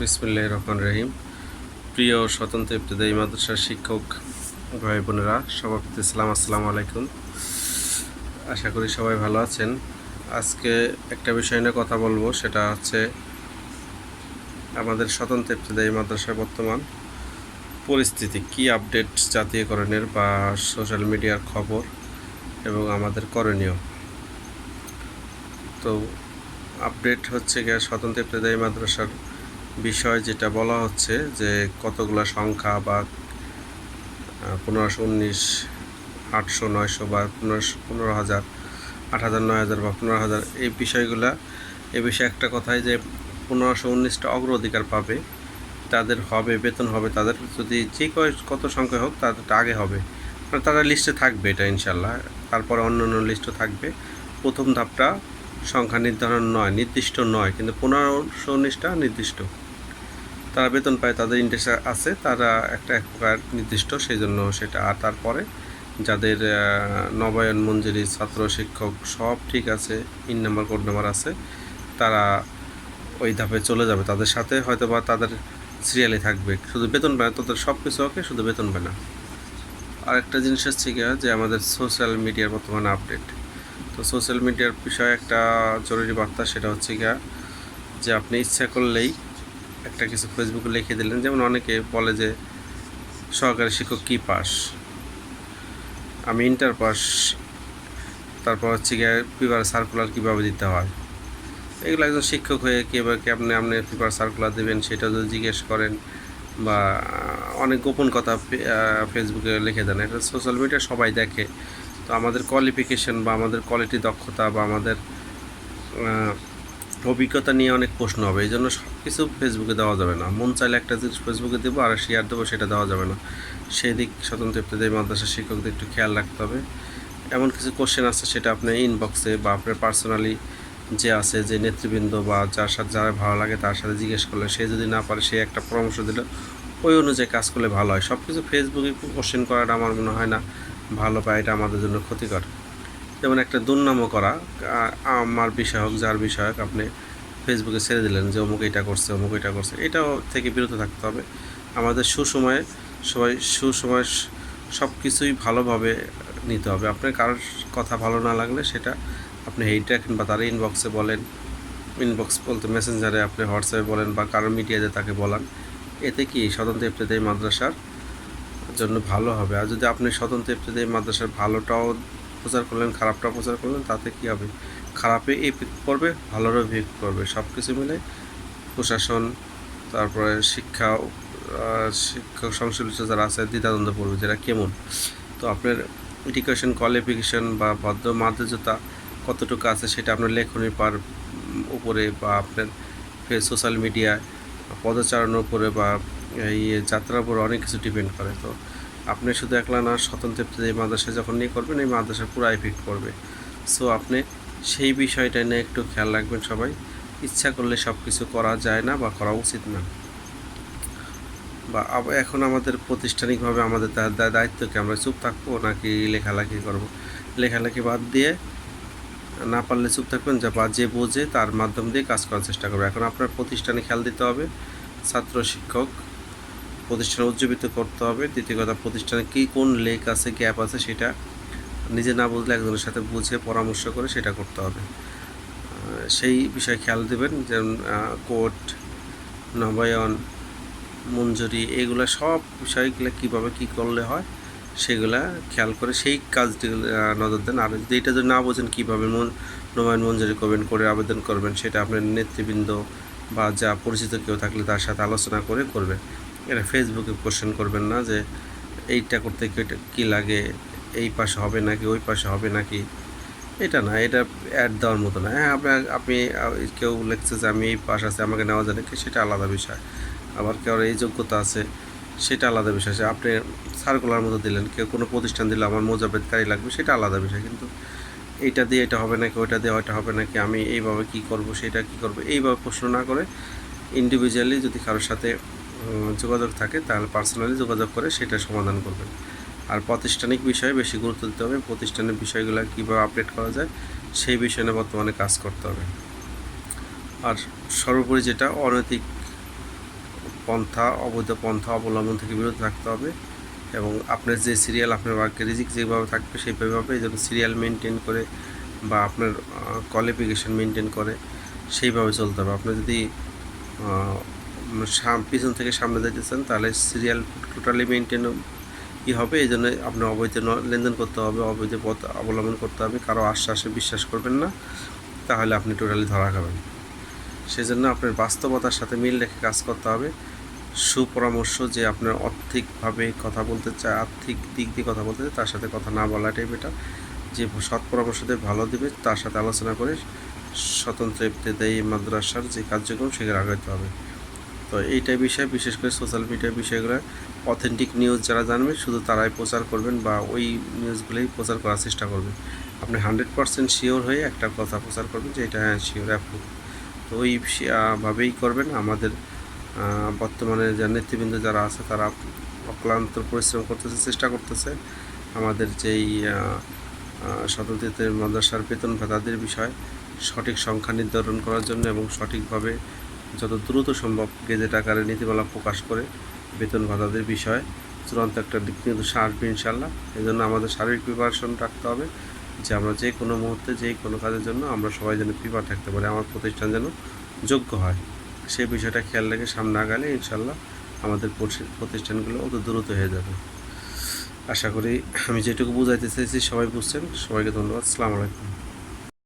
বিসমুল্লাহ রহমান রহিম। প্রিয় স্বতন্ত্র ইবতদায়ী মাদ্রাসার শিক্ষক ভাই বোনেরা, সভাপতি ইসলাম আসসালামু আলাইকুম। আশা করি সবাই ভালো আছেন। আজকে একটা বিষয় নিয়ে কথা বলব, সেটা হচ্ছে আমাদের স্বতন্ত্র ইবতদায়ী মাদ্রাসার বর্তমান পরিস্থিতি। কি আপডেট জাতীয়করণের বা সোশ্যাল মিডিয়ার খবর এবং আমাদের করণীয়? তো আপডেট হচ্ছে গিয়ে স্বতন্ত্র ইবতদায়ী মাদ্রাসার বিষয় যেটা বলা হচ্ছে যে কতগুলো সংখ্যা বা পনেরোশো উনিশ, আটশো নয়শো বা পনেরোশো, পনেরো হাজার, আট হাজার, নয় হাজার বা পনেরো হাজার, এই বিষয়গুলা, এ বিষয়ে একটা কথাই যে পনেরোশো উনিশটা অগ্রাধিকার পাবে, তাদের হবে, বেতন হবে, তাদের যদি যে কত সংখ্যা হোক তাদেরটা আগে হবে। মানে তারা লিস্টে থাকবে এটা ইনশাল্লাহ তারপরে অন্য অন্য লিস্টও থাকবে। প্রথম ধাপটা সংখ্যা নির্ধারণ নয়, নির্দিষ্ট নয়, কিন্তু পনেরোশো উনিশটা নির্দিষ্ট। তারা বেতন পায়, তাদের ইন্টারেস্ট আছে, তারা একটা এক প্রকার নির্দিষ্ট সেই জন্য সেটা আর তারপরে যাদের নবায়ন মঞ্জুরি, ছাত্র, শিক্ষক সব ঠিক আছে ইন নাম্বার কোড নাম্বার আছে, তারা ওই ধাপে চলে যাবে। তাদের সাথে হয়তো বা তাদের সিরিয়ালে থাকবে। শুধু বেতন পায় তাদের সব কিছু ওকে, শুধু বেতন পায় না। আরেকটা জিনিস হচ্ছে গিয়া যে আমাদের সোশ্যাল মিডিয়ার বর্তমানে আপডেট তো সোশ্যাল মিডিয়ার বিষয়ে একটা জরুরি বার্তা, সেটা হচ্ছে গিয়া যে আপনি ইচ্ছা করলেই কিছু ফেসবুকে লিখে দিলেন। যেমন অনেকে বলে যে, সহকারী শিক্ষক কী পাস? আমি ইন্টার পাস, তারপর হচ্ছে গিয়ে পেপার সার্কুলার কীভাবে দিতে হয়? এগুলো একজন শিক্ষক হয়ে কীভাবে আপনি আপনি পেপার সার্কুলার দেবেন সেটা যদি জিজ্ঞেস করেন বা অনেক গোপন কথা ফেসবুকে লিখে দেন। এটা সোশ্যাল মিডিয়া সবাই দেখে। তো আমাদের কোয়ালিফিকেশন বা আমাদের কোয়ালিটি দক্ষতা বা আমাদের অভিজ্ঞতা নিয়ে অনেক প্রশ্ন হবে, এই জন্য সব কিছু ফেসবুকে দেওয়া যাবে না। মন চাইলে একটা জিনিস ফেসবুকে দেবো, আর শেয়ার দেবো, সেটা দেওয়া যাবে না। সেই দিক স্বতন্ত্র ইবতদায়ী মাদ্রাসা শিক্ষকদের একটু খেয়াল রাখতে হবে। এমন কিছু কোশ্চেন আছে, সেটা আপনি ইনবক্সে বা আপনার পার্সোনালি যে আছে, যে নেতৃবৃন্দ বা যার সাথে, যারা ভালো লাগে তার সাথে জিজ্ঞেস করলে, সে যদি না পারে, সে একটা পরামর্শ দিলে ওই অনুযায়ী কাজ করলে ভালো হয়। সব কিছু ফেসবুকে কোশ্চেন করাটা আমার মনে হয় না ভালো পায় এটা আমাদের জন্য ক্ষতিকর। যেমন একটা দুর্নামও করা। আমার বিষয় হোক, যার বিষয় হোক, আপনি ফেসবুকে ছেড়ে দিলেন যে অমুক এটা করছে, অমুক এটা করছে। এটাও থেকে বিরত থাকতে হবে। আমাদের সুসময়ে, সবাই সুসময় সব কিছুই ভালোভাবে নিতে হবে। আপনার কারোর কথা ভালো না লাগলে সেটা আপনি হেইট বা তার ইনবক্সে বলেন। ইনবক্স বলতে মেসেঞ্জারে আপনি হোয়াটসঅ্যাপে বলেন বা কারও মিডিয়াতে তাকে বলান। এতে কি স্বতন্ত্র ইফতেদায়ী মাদ্রাসার জন্য ভালো হবে? আর যদি আপনি স্বতন্ত্র ইফতেদায়ী মাদ্রাসার ভালোটাও প্রচার করলেন, খারাপটা প্রচার করলেন, তাতে কি হবে? খারাপে ইফেক্ট করবে ভালোরও ইফেক্ট করবে সব কিছু মিলে প্রশাসন, তারপরে শিক্ষা শিক্ষক সংশ্লিষ্ট যারা আছে, দ্বিধাদ্বন্দ্ব পড়বে যেটা কেমন? তো আপনার এডুকেশন কোয়ালিফিকেশন বা ভদ্র মাদ্রাজতা কতটুকু আছে সেটা আপনার লেখনের পার উপরে বা আপনার সোশ্যাল মিডিয়ায় পদচারণের উপরে বা এই যাত্রার উপরে অনেক কিছু ডিপেন্ড করে। তো আপনি শুধু একলা না, স্বতন্ত্র এই মাদ্রাসা যখন নিয়ে করবেন, এই মাদ্রাসা পুরো ইফেক্ট করবে। সো আপনি সেই বিষয়টা নিয়ে একটু খেয়াল রাখবেন সবাই। ইচ্ছা করলে সব কিছু করা যায় না বা করা উচিত না। বা এখন আমাদের প্রতিষ্ঠানিকভাবে আমাদের দায়িত্বকে আমরা চুপ থাকব নাকি লেখালেখি করব? লেখালেখি বাদ দিয়ে না পারলে চুপ থাকবেন যা, বা যে বোঝে তার মাধ্যম দিয়ে কাজ করার চেষ্টা করবে। এখন আপনার প্রতিষ্ঠানে খেয়াল দিতে হবে, ছাত্র, শিক্ষক প্রতিষ্ঠানে উজ্জীবিত করতে হবে। দ্বিতীয় কথা, প্রতিষ্ঠানে কী, কোন লেক আছে, গ্যাপ আছে সেটা নিজে না বুঝলে একজনের সাথে বুঝে পরামর্শ করে সেটা করতে হবে। সেই বিষয়ে খেয়াল দেবেন, যেমন কোর্ট, নবায়ন, মঞ্জুরি, এগুলো সব বিষয়গুলো কীভাবে কী করলে হয় সেগুলা খেয়াল করে সেই কাজটি নজর দেন। আর যদি এটা যদি না বোঝেন কীভাবে মন, নবায়ন, মঞ্জুরি করবেন, করে আবেদন করবেন, সেটা আপনার নেতৃবৃন্দ বা যা পরিচিত কেউ থাকলে তার সাথে আলোচনা করে করবেন। এটা ফেসবুকে কোশ্চেন করবেন না যে, এইটা করতে কি লাগে, এই পাশে হবে নাকি, ওই পাশে হবে নাকি? এটা না, এটা অ্যাড দেওয়ার মতো না। হ্যাঁ আপনি আপনি কেউ লিখছে যে আমি এই পাশ আছে, আমাকে নেওয়া যায় নাকি, সেটা আলাদা বিষয়। আবার কেউ এই যোগ্যতা আছে, সেটা আলাদা বিষয়। আছে আপনি সার্কুলার মতো দিলেন, কেউ কোনো প্রতিষ্ঠান দিলে আমার মোজাবেদকারী লাগবে, সেটা আলাদা বিষয়। কিন্তু এইটা দিয়ে এটা হবে নাকি, ওইটা দিয়ে ওইটা হবে নাকি, আমি এইভাবে কি করব, সেটা কি করব, এইভাবে প্রশ্ন না করে ইন্ডিভিজুয়ালি যদি কারোর সাথে যোগাযোগ থাকে তাহলে পার্সোনালি যোগাযোগ করে সেটা সমাধান করবেন। আর প্রাতিষ্ঠানিক বিষয়ে বেশি গুরুত্ব দিতে হবে প্রতিষ্ঠানের বিষয়গুলো কীভাবে আপডেট করা যায়, সেই বিষয়ে নিয়ে বর্তমানে কাজ করতে হবে। আর সর্বোপরি যেটা, অনৈতিক পন্থা, অবৈধ পন্থা অবলম্বন থেকে বিরত থাকতে হবে এবং আপনার যে সিরিয়াল আপনার বাক্যে রিজিক যেভাবে থাকবে সেইভাবে যেন সিরিয়াল মেনটেন করে বা আপনার কোয়ালিফিকেশন মেনটেন করে সেইভাবে চলতে হবে। আপনি যদি পিছন থেকে সামনে যেতেছেন তাহলে সিরিয়াল টোটালি মেনটেন কী হবে, এই জন্য আপনার অবৈধ লেনদেন করতে হবে, অবৈধ পথ অবলম্বন করতে হবে, কারও আশ্বাসে বিশ্বাস করবেন না, তাহলে আপনি টোটালি ধরা খাবেন। সেজন্য আপনার বাস্তবতার সাথে মিল রেখে কাজ করতে হবে। সুপরামর্শ যে আপনার আর্থিকভাবে কথা বলতে চায়, আর্থিক দিক দিয়ে কথা বলতে তার সাথে কথা না বলাটাই বেটার যে সৎ পরামর্শ দিয়ে ভালো দিবে, তার সাথে আলোচনা করে স্বতন্ত্র ইবতেদায়ী মাদ্রাসার যে কার্যক্রম, সেগুলো আগাইতে হবে। তো এইটাই বিষয় বিশেষ করে সোশ্যাল মিডিয়ার বিষয়গুলো। অথেন্টিক নিউজ যারা জানবে শুধু তারাই প্রচার করবেন বা ওই নিউজগুলোই প্রচার করার চেষ্টা করবেন। আপনি হান্ড্রেড পারসেন্ট শিওর হয়ে একটা কথা প্রচার করবেন যে এটা হ্যাঁ শিওর অ্যাপ্রুভ তো ওই সে- আহ, ভাবেই করবেন। আমাদের বর্তমানে যে নেতৃবৃন্দ যারা আছে তারা অক্লান্ত পরিশ্রম করতেছে চেষ্টা করতেছে। আমাদের যেই স্বতন্ত্রের মাদ্রাসার বেতন ভাতাদের বিষয় সঠিক সংখ্যা নির্ধারণ করার জন্য এবং সঠিকভাবে যত দ্রুত সম্ভব গেজেট আকারে নীতিমালা প্রকাশ করে বেতন ভাতাদের বিষয়ে চূড়ান্ত একটা দিক নির্দেশনা আসবে ইনশাল্লাহ এই জন্য আমাদের শারীরিক প্রিপারেশন রাখতে হবে যে আমরা যে কোনো মুহূর্তে, যে কোনো কাজের জন্য আমরা সবাই যেন প্রিপার থাকতে পারি, আমার প্রতিষ্ঠান যেন যোগ্য হয়। সেই বিষয়টা খেয়াল রেখে সামনে আগালে ইনশাল্লাহ আমাদের প্রতিষ্ঠানগুলো অত দ্রুত হয়ে যাবে। আশা করি আমি যেটুকু বুঝাইতে চাইছি সবাই বুঝছেন। সবাইকে ধন্যবাদ। আসসালামু আলাইকুম।